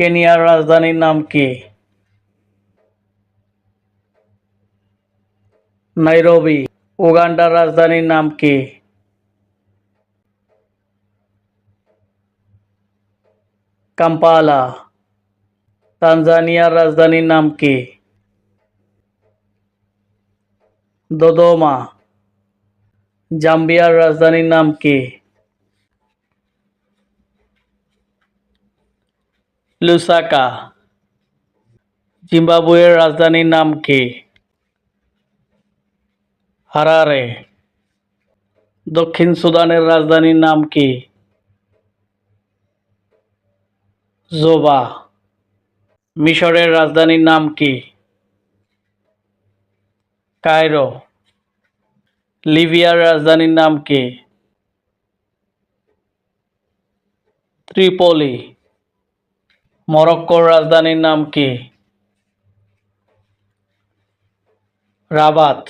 কেনিয়ার রাজধানীর নাম কি? নাইরোবি, উগান্ডার রাজধানীর নাম কি? কাম্পালা, তানজানিয়ার রাজধানীর নাম কি? দোদোমা, জাম্বিয়ার রাজধানীর নাম কি? লুসাকা, জিম্বাবুয়ের রাজধানীর নাম কি? হারারে, দক্ষিণ সুদানের রাজধানীর নাম কি? জোবা, মিশরের রাজধানীর নাম কি? কায়রো, লিবিয়ার রাজধানীর নাম কি? ত্রিপলি মরক্কোর রাজধানীর নাম কি? রাবাত।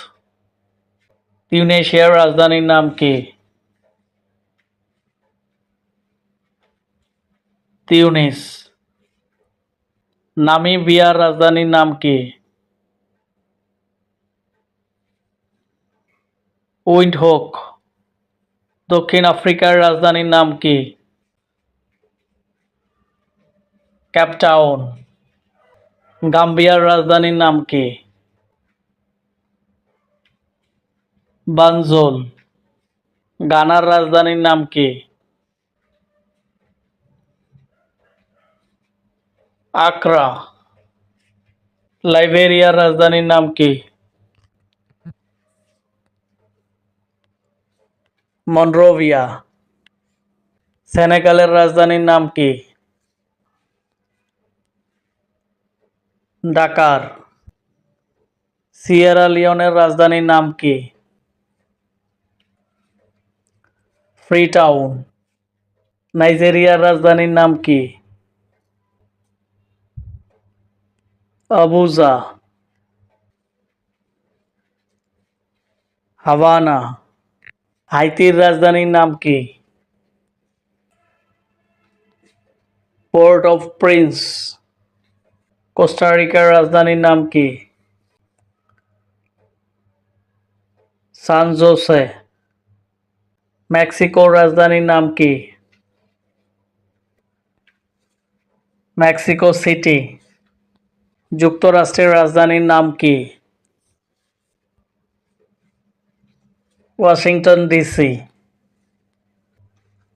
তিউনেশিয়ার রাজধানীর নাম কি? তিউনিস। নামিবিয়ার রাজধানীর নাম কি? উইন্ডহোক। দক্ষিণ আফ্রিকার রাজধানীর নাম কি? ক্যাপটাউন। গাম্বিয়ার রাজধানীর নাম কি? বানজোল। গানার রাজধানীর নাম কি? আকরা। লাইবেরিয়ার রাজধানীর নাম কি? মনরোভিয়া। সেনেগালের রাজধানীর নাম কি? ডাকার। সিয়েরা লিওনের রাজধানীর নাম কি? ফ্রিটাউন। নাইজেরিয়ার রাজধানীর নাম কি? আবুজা। হাভানা। হাইতির রাজধানীর নাম কি? Port of Prince. কোস্টারিকার রাজধানীর নাম কি? San Jose. মেক্সিকোর রাজধানীর নাম কি? Mexico City. যুক্তরাষ্ট্রের রাজধানীর নাম কি? Washington DC.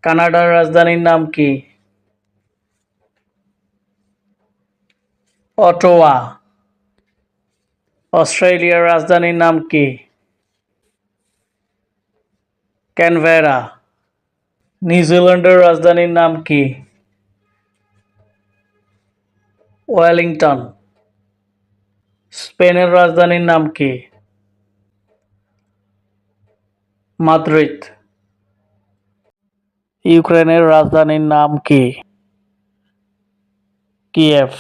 কানাডার রাজধানীর নাম কি? অটোয়া, অস্ট্রেলিয়ার রাজধানীর নাম কি? ক্যানভেরা নিউজিল্যান্ডের রাজধানীর নাম কি? ওয়েলিংটন, স্পেনের রাজধানীর নাম কি? মাদ্রিদ, ইউক্রেনের রাজধানীর নাম কি? কিয়েভ।